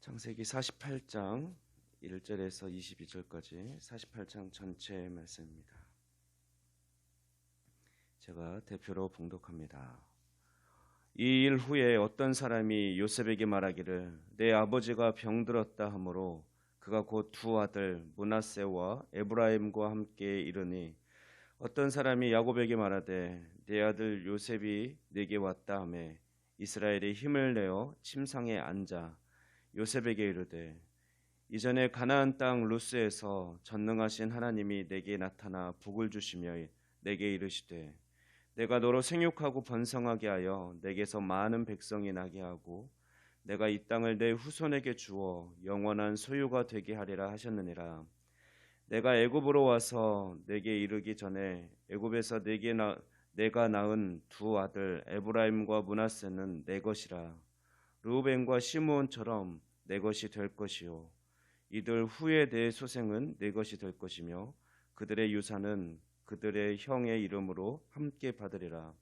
창세기 48장 1절에서 22절까지 48장 전체 말씀입니다. 제가 대표로 봉독합니다. 이 일 후에 어떤 사람이 요셉에게 말하기를 내 아버지가 병들었다 하므로 그가 곧 두 아들 문하세와 에브라임과 함께 이르니 어떤 사람이 야곱에게 말하되 내 아들 요셉이 내게 왔다 하매 이스라엘이 힘을 내어 침상에 앉아 요셉에게 이르되 이전에 가나안 땅 루스에서 전능하신 하나님이 내게 나타나 복을 주시며 내게 이르시되 내가 너로 생육하고 번성하게 하여 내게서 많은 백성이 나게 하고 내가 이 땅을 내 후손에게 주어 영원한 소유가 되게 하리라 하셨느니라. 내가 애굽으로 와서 내게 이르기 전에 애굽에서 내게 나, 내가 낳은 두 아들 에브라임과 문하세는 내 것이라 르우벤과 시므온처럼 내 것이 될 것이요. 이들 후에 내 소생은 내 것이 될 것이며 그들의 유산은 그들의 형의 이름으로 함께 받으리라.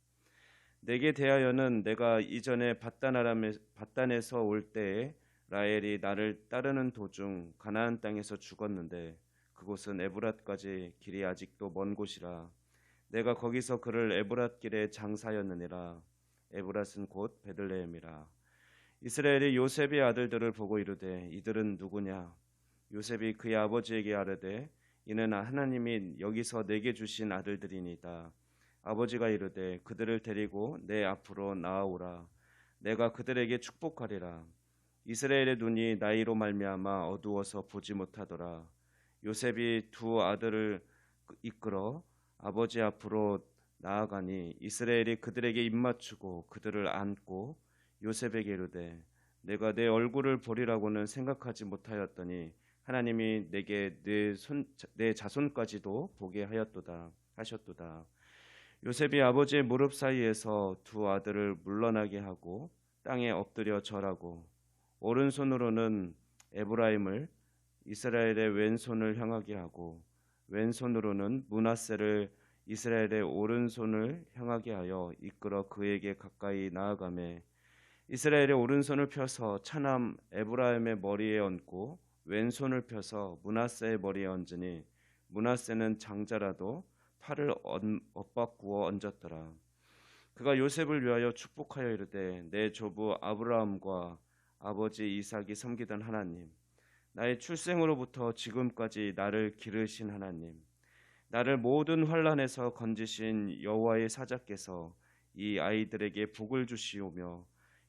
내게 대하여는 내가 이전에 바단에서 올 때에 라헬이 나를 따르는 도중 가나안 땅에서 죽었는데 그곳은 에브랏까지 길이 아직도 먼 곳이라. 내가 거기서 그를 에브랏 길에 장사였느니라. 에브랏은 곧 베들레헴이라 이스라엘이 요셉의 아들들을 보고 이르되 이들은 누구냐? 요셉이 그의 아버지에게 아뢰되 이는 하나님이 여기서 내게 주신 아들들이니이다. 아버지가 이르되 그들을 데리고 내 앞으로 나아오라. 내가 그들에게 축복하리라. 이스라엘의 눈이 나이로 말미암아 어두워서 보지 못하더라. 요셉이 두 아들을 이끌어 아버지 앞으로 나아가니 이스라엘이 그들에게 입맞추고 그들을 안고 요셉에게 이르되 내가 내 얼굴을 보리라고는 생각하지 못하였더니 하나님이 내게 내, 손, 내 자손까지도 보게 하였도다 하셨도다. 요셉이 아버지의 무릎 사이에서 두 아들을 물러나게 하고 땅에 엎드려 절하고 오른손으로는 에브라임을 이스라엘의 왼손을 향하게 하고 왼손으로는 문하세를 이스라엘의 오른손을 향하게 하여 이끌어 그에게 가까이 나아가매 이스라엘의 오른손을 펴서 차남 에브라임의 머리에 얹고 왼손을 펴서 문하세의 머리에 얹으니 문하세는 장자라도 팔을 엇바꾸어 얹었더라. 그가 요셉을 위하여 축복하여 이르되 내 조부 아브라함과 아버지 이삭이 섬기던 하나님 나의 출생으로부터 지금까지 나를 기르신 하나님 나를 모든 환란에서 건지신 여호와의 사자께서 이 아이들에게 복을 주시오며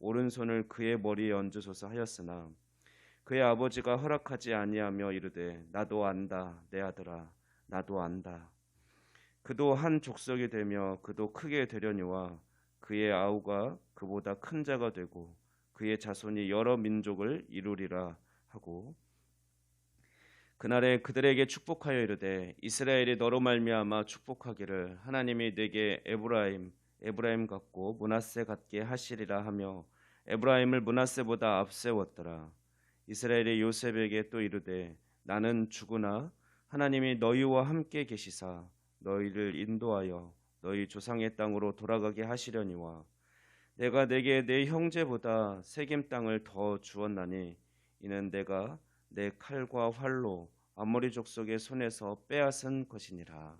오른손을 그의 머리에 얹으소서 하였으나 그의 아버지가 허락하지 아니하며 이르되 나도 안다 내 아들아 나도 안다. 그도 한 족속이 되며 그도 크게 되려니와 그의 아우가 그보다 큰 자가 되고 그의 자손이 여러 민족을 이루리라 하고 그날에 그들에게 축복하여 이르되 이스라엘이 너로 말미암아 축복하기를 하나님이 내게 에브라임 에브라임 같고 문하세 같게 하시리라 하며 에브라임을 문하세보다 앞세웠더라 이스라엘이 요셉에게 또 이르되 나는 죽으나 하나님이 너희와 함께 계시사 너희를 인도하여 너희 조상의 땅으로 돌아가게 하시려니와 내가 내게 내 형제보다 세겜 땅을 더 주었나니 이는 내가 내 칼과 활로 아모리 족속의 손에서 빼앗은 것이니라.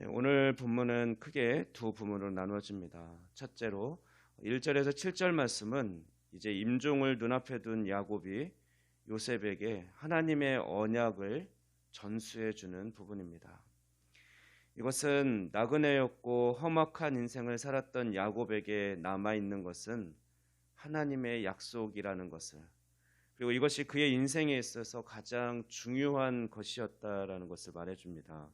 네, 오늘 본문은 크게 두 부문으로 나누어집니다. 첫째로 1절에서 7절 말씀은 이제 임종을 눈앞에 둔 야곱이 요셉에게 하나님의 언약을 전수해 주는 부분입니다. 이것은 나그네였고 험악한 인생을 살았던 야곱에게 남아 있는 것은 하나님의 약속이라는 것을 그리고 이것이 그의 인생에 있어서 가장 중요한 것이었다라는 것을 말해 줍니다.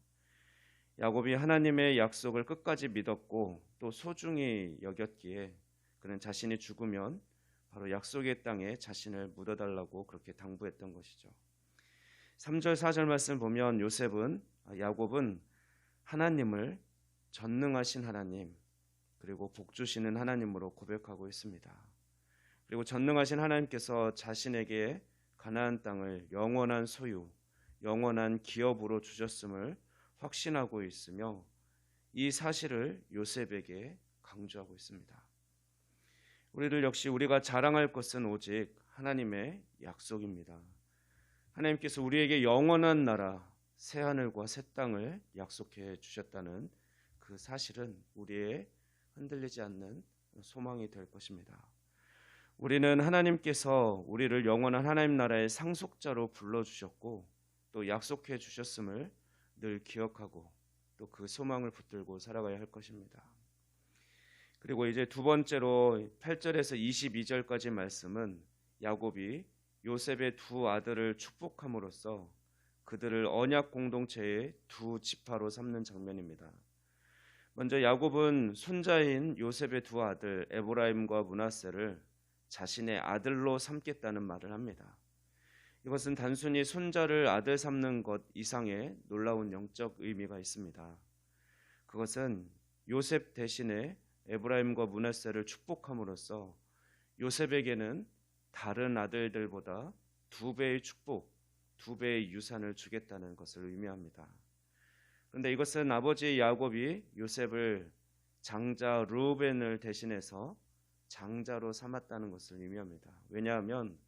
야곱이 하나님의 약속을 끝까지 믿었고 또 소중히 여겼기에 그는 자신이 죽으면 바로 약속의 땅에 자신을 묻어달라고 그렇게 당부했던 것이죠. 3절 4절 말씀 보면 요셉은 아, 야곱은 하나님을 전능하신 하나님 그리고 복 주시는 하나님으로 고백하고 있습니다. 그리고 전능하신 하나님께서 자신에게 가나안 땅을 영원한 소유, 영원한 기업으로 주셨음을 확신하고 있으며 이 사실을 요셉에게 강조하고 있습니다. 우리들 역시 우리가 자랑할 것은 오직 하나님의 약속입니다. 하나님께서 우리에게 영원한 나라, 새 하늘과 새 땅을 약속해 주셨다는 그 사실은 우리의 흔들리지 않는 소망이 될 것입니다. 우리는 하나님께서 우리를 영원한 하나님 나라의 상속자로 불러 주셨고 또 약속해 주셨음을 늘 기억하고 또 그 소망을 붙들고 살아가야 할 것입니다. 그리고 이제 두 번째로 8절에서 22절까지 말씀은 야곱이 요셉의 두 아들을 축복함으로써 그들을 언약 공동체의 두 지파로 삼는 장면입니다. 먼저 야곱은 손자인 요셉의 두 아들 에브라임과 문하세를 자신의 아들로 삼겠다는 말을 합니다. 이것은 단순히 손자를 아들 삼는 것 이상의 놀라운 영적 의미가 있습니다. 그것은 요셉 대신에 에브라임과 문하세를 축복함으로써 요셉에게는 다른 아들들보다 두 배의 축복, 두 배의 유산을 주겠다는 것을 의미합니다. 그런데 이것은 아버지 야곱이 요셉을 장자 루벤을 대신해서 장자로 삼았다는 것을 의미합니다. 왜냐하면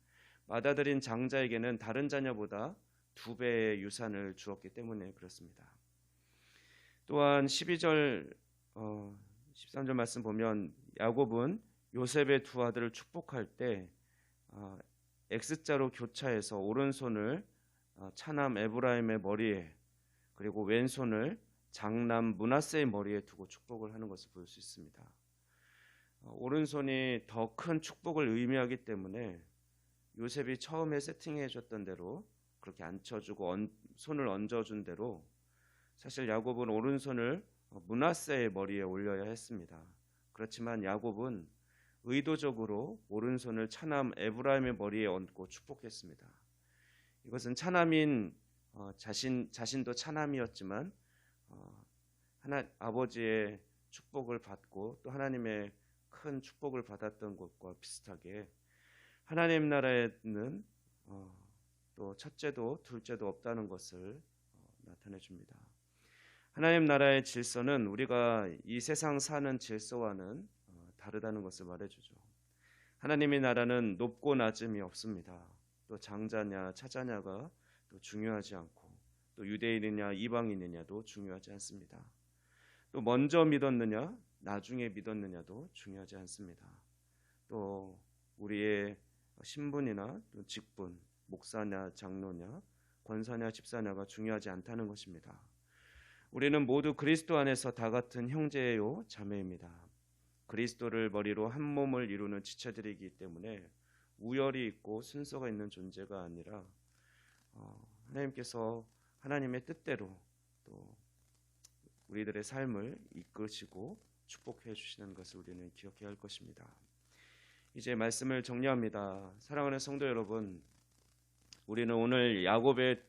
맏아들인 장자에게는 다른 자녀보다 두 배의 유산을 주었기 때문에 그렇습니다. 또한 12절 어, 13절 말씀 보면 야곱은 요셉의 두 아들을 축복할 때 어, X자로 교차해서 오른손을 어, 차남 에브라임의 머리에 그리고 왼손을 장남 문하세의 머리에 두고 축복을 하는 것을 볼 수 있습니다. 어, 오른손이 더 큰 축복을 의미하기 때문에 요셉이 처음에 세팅해 줬던 대로 그렇게 앉혀주고 얹, 손을 얹어준 대로 사실 야곱은 오른손을 문하세의 머리에 올려야 했습니다. 그렇지만 야곱은 의도적으로 오른손을 차남 에브라임의 머리에 얹고 축복했습니다. 이것은 차남인 어, 자신 자신도 차남이었지만 어, 하나 아버지의 축복을 받고 또 하나님의 큰 축복을 받았던 것과 비슷하게 하나님 나라에는 어, 또 첫째도 둘째도 없다는 것을 어, 나타내 줍니다. 하나님 나라의 질서는 우리가 이 세상 사는 질서와는 어, 다르다는 것을 말해주죠. 하나님의 나라는 높고 낮음이 없습니다. 또 장자냐 차자냐가 또 중요하지 않고 또 유대인이냐 이방인이냐도 중요하지 않습니다. 또 먼저 믿었느냐 나중에 믿었느냐도 중요하지 않습니다. 또 우리의 신분이나 또 직분, 목사냐 장로냐 권사냐 집사냐가 중요하지 않다는 것입니다. 우리는 모두 그리스도 안에서 다 같은 형제요 자매입니다. 그리스도를 머리로 한 몸을 이루는 지체들이기 때문에 우열이 있고 순서가 있는 존재가 아니라 어, 하나님께서 하나님의 뜻대로 또 우리들의 삶을 이끄시고 축복해 주시는 것을 우리는 기억해야 할 것입니다. 이제 말씀을 정리합니다. 사랑하는 성도 여러분, 우리는 오늘 야곱의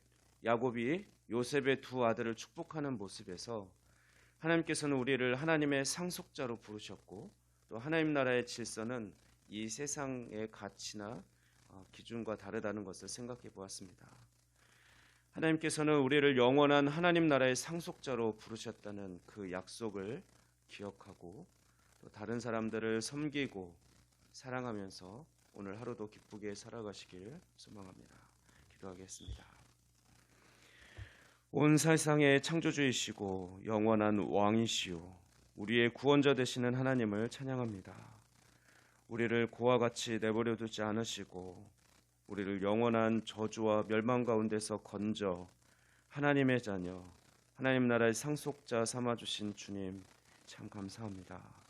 야곱이 요셉의 두 아들을 축복하는 모습에서 하나님께서는 우리를 하나님의 상속자로 부르셨고 또 하나님 나라의 질서는 이 세상의 가치나 어, 기준과 다르다는 것을 생각해 보았습니다. 하나님께서는 우리를 영원한 하나님 나라의 상속자로 부르셨다는 그 약속을 기억하고 또 다른 사람들을 섬기고 사랑하면서 오늘 하루도 기쁘게 살아가시길 소망합니다. 기도하겠습니다. 온 세상의 창조주이시고 영원한 왕이시오 우리의 구원자 되시는 하나님을 찬양합니다. 우리를 고와 같이 내버려 두지 않으시고 우리를 영원한 저주와 멸망 가운데서 건져 하나님의 자녀 하나님 나라의 상속자 삼아 주신 주님 참 감사합니다.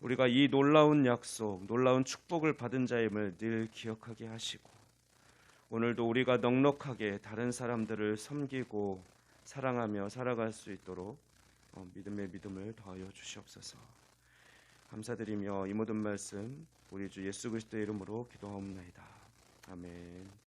우리가 이 놀라운 약속, 놀라운 축복을 받은 자임을 늘 기억하게 하시고 오늘도 우리가 넉넉하게 다른 사람들을 섬기고 사랑하며 살아갈 수 있도록 어, 믿음의 믿음을 더하여 주시옵소서. 감사드리며 이 모든 말씀 우리 주 예수 그리스도의 이름으로 기도하옵나이다. 아멘.